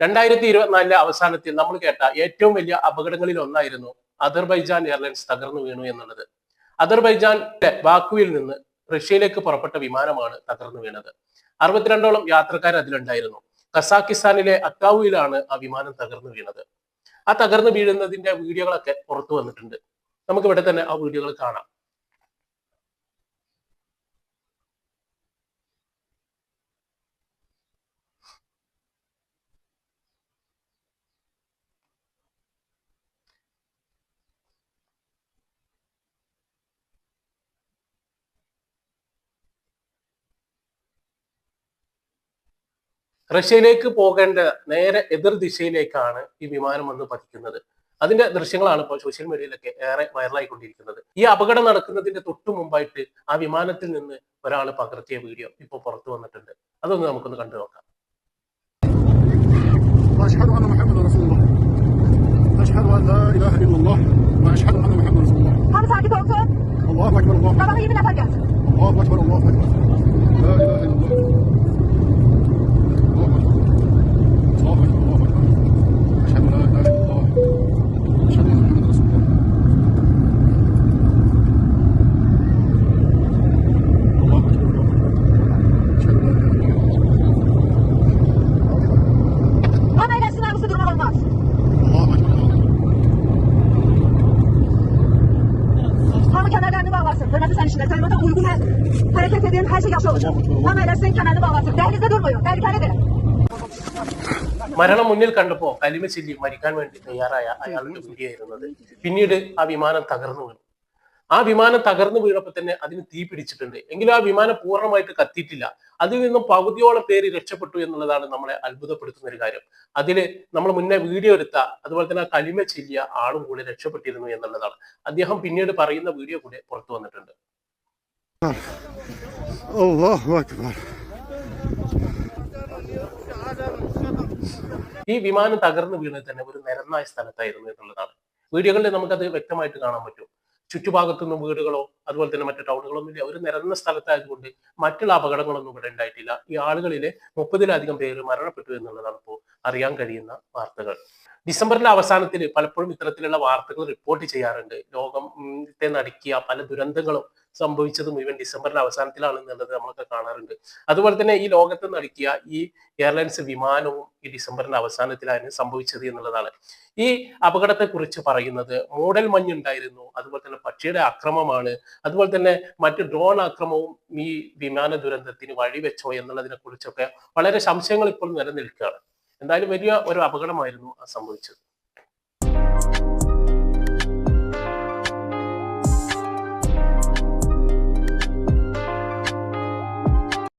രണ്ടായിരത്തി ഇരുപത്തിനാലിലെ അവസാനത്തിൽ നമ്മൾ കേട്ട ഏറ്റവും വലിയ അപകടങ്ങളിൽ ഒന്നായിരുന്നു അദർബൈജാൻ എയർലൈൻസ് തകർന്നു വീണു എന്നുള്ളത്. അദർബൈജാന്റെ ബാക്കുവിൽ നിന്ന് റഷ്യയിലേക്ക് പുറപ്പെട്ട വിമാനമാണ് തകർന്നു വീണത്. അറുപത്തിരണ്ടോളം യാത്രക്കാർ അതിലുണ്ടായിരുന്നു. കസാക്കിസ്ഥാനിലെ അക്കാവുയിലാണ് ആ വിമാനം തകർന്നു വീണത്. ആ തകർന്നു വീഴുന്നതിന്റെ വീഡിയോകളൊക്കെ പുറത്തു വന്നിട്ടുണ്ട്. നമുക്ക് ഇവിടെ തന്നെ ആ വീഡിയോകൾ കാണാം. റഷ്യയിലേക്ക് പോകേണ്ട നേരെ എതിർ ദിശയിലേക്കാണ് ഈ വിമാനം വന്ന് പതിക്കുന്നത് അതിന്റെ ദൃശ്യങ്ങളാണ് ഇപ്പോൾ സോഷ്യൽ മീഡിയയിലൊക്കെ ഏറെ വൈറലായിക്കൊണ്ടിരിക്കുന്നത് ഈ അപകടം നടക്കുന്നതിന്റെ തൊട്ടു മുമ്പായിട്ട് ആ വിമാനത്തിൽ നിന്ന് ഒരാൾ പകർത്തിയ വീഡിയോ ഇപ്പോൾ പുറത്തു വന്നിട്ടുണ്ട് അതൊന്ന് നമുക്കൊന്ന് കണ്ടു നോക്കാം واشهد ان محمدا رسول الله اشهد ان لا اله الا الله واشهد ان محمدا رسول الله Tam sakin olsun. الله اكبر الله اكبر Bana iyi bir nefer gelsin. الله اكبر الله اكبر لا اله الا الله الله Hırmatı sen işine. Sen orada uygun her, hareket edin. Her şey yapıyor olacak. Ama eylesin kemerini bağlarsın. Dehlizde durmuyor. Tehlikelidir. മരണം മുന്നിൽ കണ്ടപ്പോ കലിമ ചെല്ലി മരിക്കാൻ വേണ്ടി തയ്യാറായ അയാളുടെ വീഡിയോയായിരുന്നത് പിന്നീട് ആ വിമാനം തകർന്നു വീണു ആ വിമാനം തകർന്നു വീണപ്പോൾ തന്നെ അതിന് തീ പിടിച്ചിട്ടുണ്ട്. എങ്കിലും ആ വിമാനം പൂർണമായിട്ട് കത്തിയിട്ടില്ല. അതിൽ നിന്നും പകുതിയോളം പേര് രക്ഷപ്പെട്ടു എന്നുള്ളതാണ് നമ്മളെ അത്ഭുതപ്പെടുത്തുന്ന ഒരു കാര്യം. അതിൽ നമ്മൾ മുന്നേ വീഡിയോ എടുത്ത അതുപോലെ തന്നെ ആ കളിമ ചെല്ലിയ ആളും കൂടി രക്ഷപ്പെട്ടിരുന്നു എന്നുള്ളതാണ്. അദ്ദേഹം പിന്നീട് പറയുന്ന വീഡിയോ കൂടി പുറത്തു വന്നിട്ടുണ്ട്. ഈ വിമാനം തകർന്നു വീണത് തന്നെ ഒരു നിരന്നായ സ്ഥലത്തായിരുന്നു എന്നുള്ളതാണ്. വീഡിയോകളിൽ നമുക്കത് വ്യക്തമായിട്ട് കാണാൻ പറ്റും. ചുറ്റുഭാഗത്തുനിന്നും വീടുകളോ അതുപോലെ തന്നെ മറ്റു ടൗണുകളൊന്നും ഇല്ല. ഒരു നിരന്ന സ്ഥലത്തായതുകൊണ്ട് മറ്റുള്ള അപകടങ്ങളൊന്നും ഇവിടെ ഉണ്ടായിട്ടില്ല. ഈ ആളുകളിലെ മുപ്പതിലധികം പേര് മരണപ്പെട്ടു എന്നുള്ളതാണ് ഇപ്പോൾ അറിയാൻ കഴിയുന്ന വാർത്തകൾ. ഡിസംബറിലെ അവസാനത്തിൽ പലപ്പോഴും ഇത്തരത്തിലുള്ള വാർത്തകൾ റിപ്പോർട്ട് ചെയ്യാറുണ്ട്. ലോകത്തെ നടുക്കിയ പല ദുരന്തങ്ങളും സംഭവിച്ചത് മുഴുവൻ ഡിസംബറിന്റെ അവസാനത്തിലാണ് എന്നുള്ളത് നമ്മളൊക്കെ കാണാറുണ്ട്. അതുപോലെ തന്നെ ഈ ലോകത്ത് നടക്കിയ ഈ എയർലൈൻസ് വിമാനവും ഈ ഡിസംബറിന്റെ അവസാനത്തിലാണ് സംഭവിച്ചത് എന്നുള്ളതാണ്. ഈ അപകടത്തെ കുറിച്ച് പറയുന്നത് മൂടൽ മഞ്ഞുണ്ടായിരുന്നു അതുപോലെ തന്നെ പക്ഷിയുടെ അക്രമമാണ് അതുപോലെ തന്നെ മറ്റ് ഡ്രോൺ ആക്രമവും ഈ വിമാന ദുരന്തത്തിന് വഴിവെച്ചോ എന്നുള്ളതിനെ കുറിച്ചൊക്കെ വളരെ സംശയങ്ങൾ ഇപ്പോൾ നിലനിൽക്കുകയാണ്. എന്തായാലും വലിയ ഒരു അപകടമായിരുന്നു സംഭവിച്ചത്.